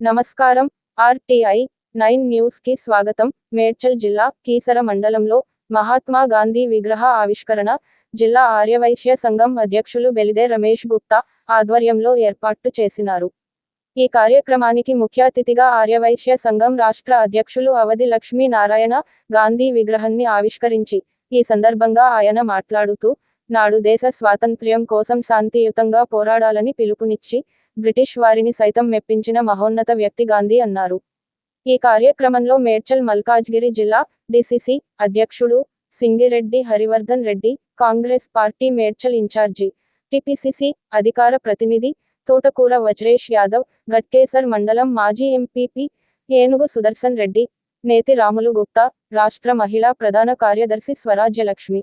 నమస్కారం. RTI nine న్యూస్కి స్వాగతం. మేడ్చల్ జిల్లా కీసర మండలంలో మహాత్మా గాంధీ విగ్రహ ఆవిష్కరణ జిల్లా ఆర్యవైశ్య సంఘం అధ్యక్షులు బెలిదే రమేష్ గుప్తా ఆధ్వర్యంలో ఏర్పాటు చేసినారు. ఈ కార్యక్రమానికి ముఖ్య అతిథిగా ఆర్యవైశ్య సంఘం రాష్ట్ర అధ్యక్షులు అవధి లక్ష్మీ నారాయణ గాంధీ విగ్రహాన్ని ఆవిష్కరించి ఈ సందర్భంగా ఆయన మాట్లాడుతూ నాడు దేశ స్వాతంత్ర్యం కోసం శాంతియుతంగా పోరాడాలని పిలుపునిచ్చి బ్రిటిష్ వారిని సైతం మెప్పించిన మహోన్నత వ్యక్తి గాంధీ అన్నారు. ఈ కార్యక్రమంలో మేడ్చల్ మల్కాజ్గిరి జిల్లా డిసిసి అధ్యక్షుడు Singireddy Harivardhan Reddy Congress party Medchal incharge TPCC అధికార ప్రతినిధి తోటకూర వజ్రేష్ యాదవ్ గట్కేసర్ మండలం మాజీ ఎంపీపీ ఏనుగు సుదర్శన్ రెడ్డి నేతి రాములు గుప్తా రాష్ట్ర మహిళా ప్రధాన కార్యదర్శి స్వరాజ్యలక్ష్మి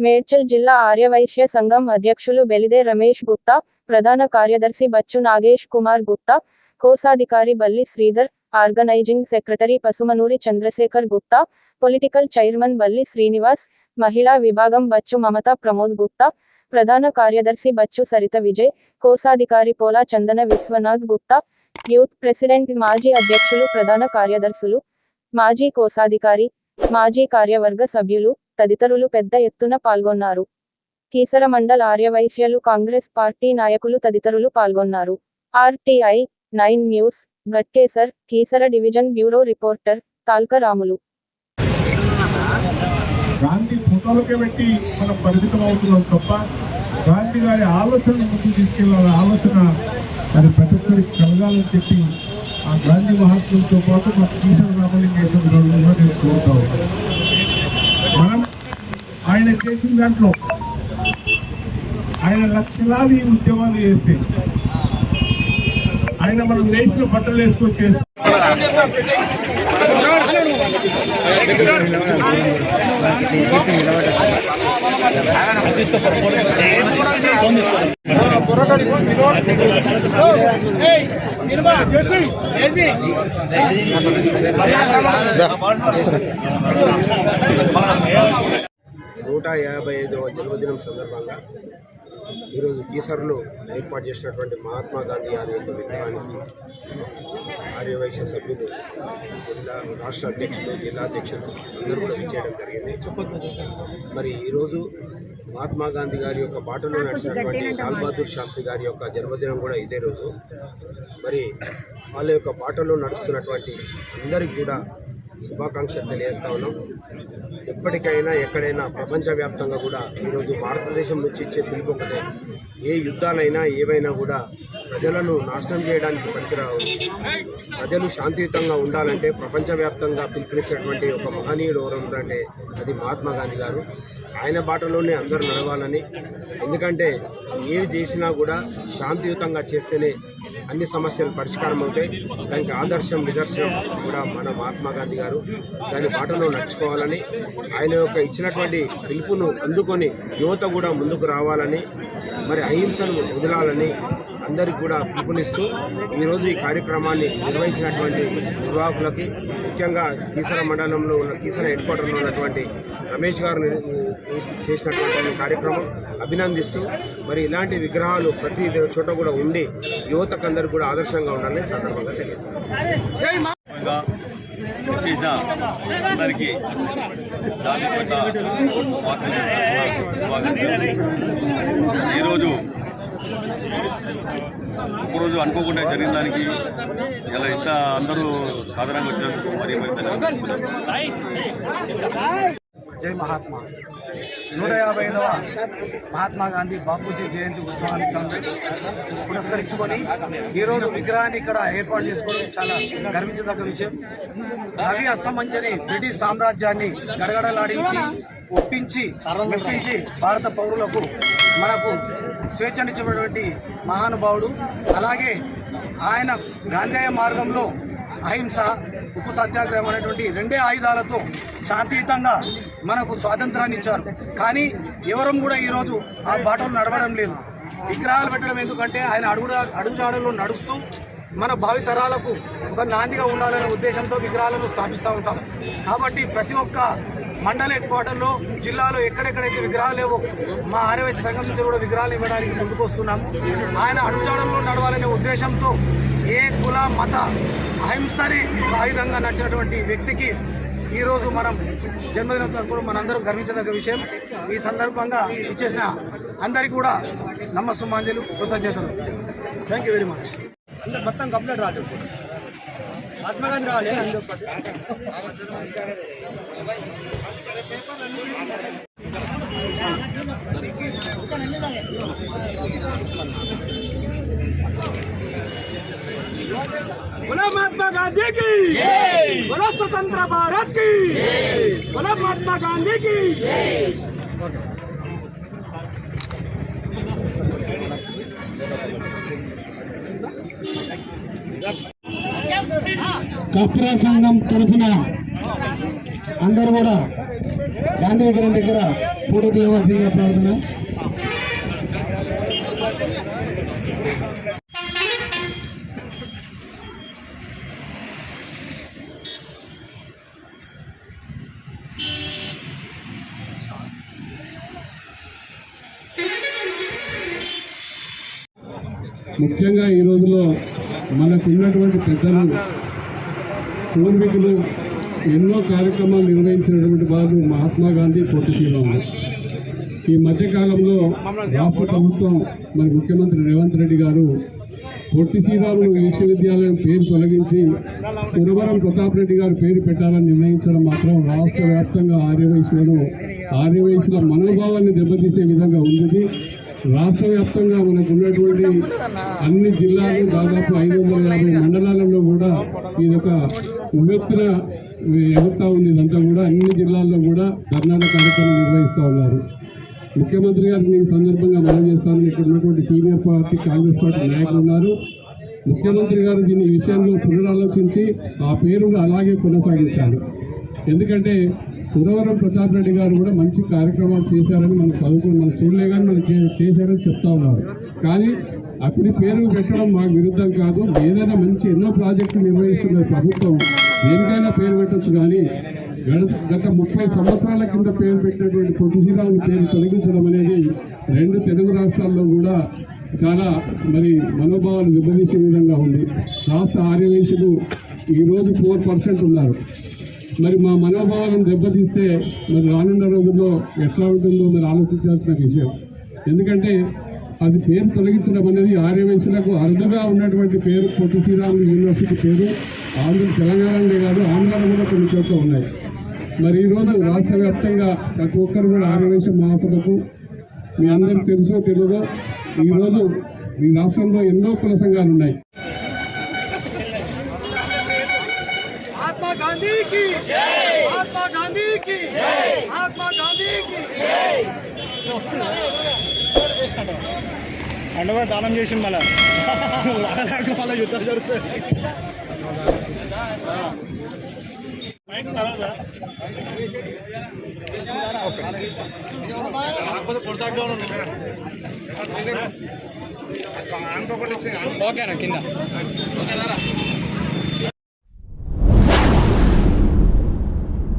మేడ్చల్ జిల్లా ఆర్యవైశ్య సంఘం అధ్యక్షులు బెలిదే రమేష్ గుప్తా ప్రధాన కార్యదర్శి బచ్చు నాగేష్ కుమార్ గుప్తా కోశాధికారి Balli Sridhar organising secretary Pasumanuri Chandrasekhar Gupta political chairman Balli Srinivas మహిళా విభాగం బచ్చు మమతా ప్రమోద్ గుప్తా ప్రధాన కార్యదర్శి బచ్చు సరిత విజయ్ కోశాధికారి పోలా చందన విశ్వనాథ్ గుప్తా యూత్ ప్రెసిడెంట్ మాజీ అధ్యక్షులు ప్రధాన కార్యదర్శులు మాజీ కోశాధికారి మాజీ కార్యవర్గ సభ్యులు తదితరులు పెద్ద ఎత్తున పాల్గొన్నారు. కీసర మండల్ ఆర్యవైశ్యలు కాంగ్రెస్ పార్టీ నాయకులు తదితరులు పాల్గొన్నారు. RTI nine news Ghatkesar Keesara division bureau reporter Talkaramulu. Gandhi ఫోటోలకే పెట్టి మనం పరిమితం అవుతున్నాం తప్ప గాంధీ గారి ఆలోచన ముందుకు తీసుకెళ్ళాలి ఆలోచన అది ప్రతి ఒక్కరికి కలగాలని చెప్పి ఆ గాంధీ మహాత్ములతో పాటు మన కీసర రామలింగేశ్వర గారు కూడా నేను కోరుతా ఉన్నాను. ఆయన చేసిన దాంట్లో ఆయన లక్షలాది ఉద్యమాలు చేస్తే ఆయన మనం నేసిన బట్టలు వేసుకొని చేస్తే. నూట యాభై ఐదవ జన్మదినం సందర్భంగా ఈరోజు కీసర్లో ఏర్పాటు చేసినటువంటి మహాత్మా గాంధీ గారి యొక్క విగ్రహానికి ఆర్యవైశ్య సభ్యులు జిల్లా రాష్ట్ర అధ్యక్షులు జిల్లా అధ్యక్షులు అందరూ కూడా విచ్చేయడం జరిగింది. మరి ఈరోజు మహాత్మా గాంధీ గారి యొక్క బాటలో నడిచినటువంటి లాల్ బహదూర్ శాస్త్రి గారి యొక్క జన్మదినం కూడా ఇదే రోజు. మరి వాళ్ళ యొక్క బాటలో నడుస్తున్నటువంటి అందరికీ కూడా శుభాకాంక్షలు తెలియజేస్తా ఉన్నాం. ఎప్పటికైనా ఎక్కడైనా ప్రపంచవ్యాప్తంగా కూడా ఈరోజు భారతదేశం నుంచి ఇచ్చే పిలుపు ఒకటే. ఏ యుద్ధాలైనా ఏవైనా కూడా ప్రజలను నాశనం చేయడానికి పనికిరావు. ప్రజలు శాంతియుతంగా ఉండాలంటే ప్రపంచవ్యాప్తంగా పిలుపునిచ్చినటువంటి ఒక మహనీయుడు ఎవరంటే అది మహాత్మా గాంధీ గారు. ఆయన బాటలోనే అందరూ నడవాలని. ఎందుకంటే ఏవి చేసినా కూడా శాంతియుతంగా చేస్తేనే అన్ని సమస్యలు పరిష్కారం అవుతాయి. దానికి ఆదర్శం నిదర్శనం కూడా మన మహాత్మా గాంధీ గారు దాని బాటలో నడుచుకోవాలని ఆయన యొక్క ఇచ్చినటువంటి పిలుపును అందుకొని యువత కూడా ముందుకు రావాలని మరి అహింసను వదలాలని అందరికి కూడా పిలుపునిస్తూ ఈరోజు ఈ కార్యక్రమాన్ని నిర్వహించినటువంటి నిర్వాహకులకి ముఖ్యంగా కీసర మండలంలో ఉన్న కీసర హెడ్ క్వార్టర్లో ఉన్నటువంటి రమేష్ గారు చేసినటువంటి కార్యక్రమం అభినందిస్తూ మరి ఇలాంటి విగ్రహాలు ప్రతి చోట కూడా ఉండి యువతకు అందరికీ కూడా ఆదర్శంగా ఉండాలని సందర్భంగా తెలియజేస్తాను చేసిన అందరికీ ఈరోజు ఒకరోజు అనుకోకుండా జరిగిన దానికి ఇలా ఇంత అందరూ సాధారణంగా వచ్చినందుకు మరీ మరి జై మహాత్మా. నూట యాభై ఐదవ మహాత్మా గాంధీ బాపూజీ జయంతి ఉత్సవాన్ని పురస్కరించుకొని ఈరోజు విగ్రహాన్ని ఇక్కడ ఏర్పాటు చేసుకోవడం చాలా గర్వించదగ్గ విషయం. రవి అస్తమంచని బ్రిటిష్ సామ్రాజ్యాన్ని గడగడలాడించి ఒప్పించి మెప్పించి భారత పౌరులకు మనకు స్వేచ్ఛనిచ్చినటువంటి మహానుభావుడు. అలాగే ఆయన గాంధేయ మార్గంలో అహింస ఉప్పు సత్యాగ్రహం అనేటువంటి రెండే ఆయుధాలతో శాంతియుతంగా మనకు స్వాతంత్రాన్ని ఇచ్చారు. కానీ ఎవరం కూడా ఈరోజు ఆ బాటలు నడవడం లేదు. విగ్రహాలు పెట్టడం ఎందుకంటే ఆయన అడుగు అడుగుదాడుల్లో నడుస్తూ మన భావితరాలకు ఒక నాందిగా ఉండాలనే ఉద్దేశంతో విగ్రహాలను స్థాపిస్తూ ఉంటాం. కాబట్టి ప్రతి ఒక్క మండల హెడ్ క్వార్టర్లో జిల్లాలో ఎక్కడెక్కడైతే విగ్రహాలు లేవో మా ఆర్యవైశ్య సంఘం నుంచి కూడా విగ్రహాలు ఇవ్వడానికి ముందుకొస్తున్నాము ఆయన అడుగుజాడల్లో నడవాలనే ఉద్దేశంతో ఏ కుల మత అహింసని ఆయుధంగా నడిచినటువంటి వ్యక్తికి ఈరోజు మనం జన్మదినం కూడా మనందరం గర్వించదగ్గ విషయం. ఈ సందర్భంగా ఇచ్చేసిన అందరికీ కూడా నమ్మసుమాంజలు కృతజ్ఞతలు. థ్యాంక్ యూ వెరీ మచ్ మొత్తం కంప్లీట్ రాదు మహాత్మా గాంధీ రావాలి అందరూ ఒకటి. बोला महात्मा गांधी की बोला स्वतंत्र भारत की बोला महात्मा गांधी की కప్రా సంఘం తరఫున అందరూ కూడా గాంధీ విగ్రహం దగ్గర ఫోటో తీయవలసిందిగా ప్రార్థన. ముఖ్యంగా ఈ రోజులో మనకున్నటువంటి పెద్దలు పూర్వీకులు ఎన్నో కార్యక్రమాలు నిర్వహించినటువంటి వారు మహాత్మా గాంధీ పొట్టి ఈ మధ్యకాలంలో రాష్ట్ర ప్రభుత్వం మన ముఖ్యమంత్రి రేవంత్ రెడ్డి గారు పొట్టి శ్రీరాములు విశ్వవిద్యాలయం పేరు తొలగించి సురవరం ప్రతాప్ రెడ్డి గారు పేరు పెట్టాలని నిర్ణయించడం మాత్రం రాష్ట్ర వ్యాప్తంగా ఆర్యవైశ్యులను ఆర్యవైశ్యుల మనోభావాన్ని దెబ్బతీసే విధంగా ఉంది. రాష్ట్ర వ్యాప్తంగా మనకు ఉన్నటువంటి అన్ని జిల్లాలు దాదాపు ఐదు వందల యాభై మండలాలలో కూడా ఇది ఒక ఉవ్వెత్తున వ్యవస్థ ఉంది. ఇదంతా కూడా అన్ని జిల్లాల్లో కూడా ధర్నాల కార్యక్రమం నిర్వహిస్తూ ఉన్నారు. ముఖ్యమంత్రి గారిని ఈ సందర్భంగా మనం చేస్తామని ఇక్కడ ఉన్నటువంటి సీనియర్ పార్టీ కాంగ్రెస్ పార్టీ నాయకులు ఉన్నారు. ముఖ్యమంత్రి గారు దీని విషయంలో పునరాలోచించి ఆ పేరును అలాగే కొనసాగించాలి. ఎందుకంటే సురవరం ప్రతాప్ రెడ్డి గారు కూడా మంచి కార్యక్రమాలు చేశారని మనం చదువుకుని మనం చూడలే కానీ మనం చేశారని చెప్తా ఉన్నారు. కానీ అప్పుడు పేరు పెట్టడం మాకు విరుద్ధం కాదు. ఏదైనా మంచి ఎన్నో ప్రాజెక్టులు నిర్వహిస్తున్న ప్రభుత్వం దేనికైనా పేరు పెట్టచ్చు కానీ గత- గత ముప్పై సంవత్సరాల కింద పేరు పెట్టినటువంటి పొట్టి పేరు తొలగించడం అనేది రెండు తెలుగు రాష్ట్రాల్లో కూడా చాలా మరి మనోభావాలు విభజించే విధంగా ఉంది. రాష్ట్ర ఆర్యవేశులు ఈరోజు ఫోర్ పర్సెంట్ ఉన్నారు. మరి మా మనోభావాలను దెబ్బతీస్తే మరి రానున్న రోజుల్లో ఎట్లా ఉంటుందో మరి ఆలోచించాల్సిన విషయం. ఎందుకంటే అది పేరు తొలగించడం అనేది ఆర్యవైశ్యులకు అరుదుగా ఉన్నటువంటి పేరు పొట్టి శ్రీరాములు యూనివర్సిటీ పేరు. ఆంధ్ర తెలంగాణలో కాదు ఆంధ్రాలో కూడా కొన్ని చోట్ల ఉన్నాయి. మరి ఈరోజు రాష్ట్ర వ్యాప్తంగా ప్రతి ఒక్కరు కూడా ఆర్యవైశ్య మహాసభకు మీ అందరికీ తెలుసో తెలియదో ఈరోజు ఈ రాష్ట్రంలో ఎన్నో కుల సంఘాలు ఉన్నాయి. महात्मा गांधी की महात्मा गांधी की महात्मा गांधी की అండగా దానం చేసి మళ్ళా మళ్ళీ యుద్ధం జరుగుతుంది ఓకేనా కింద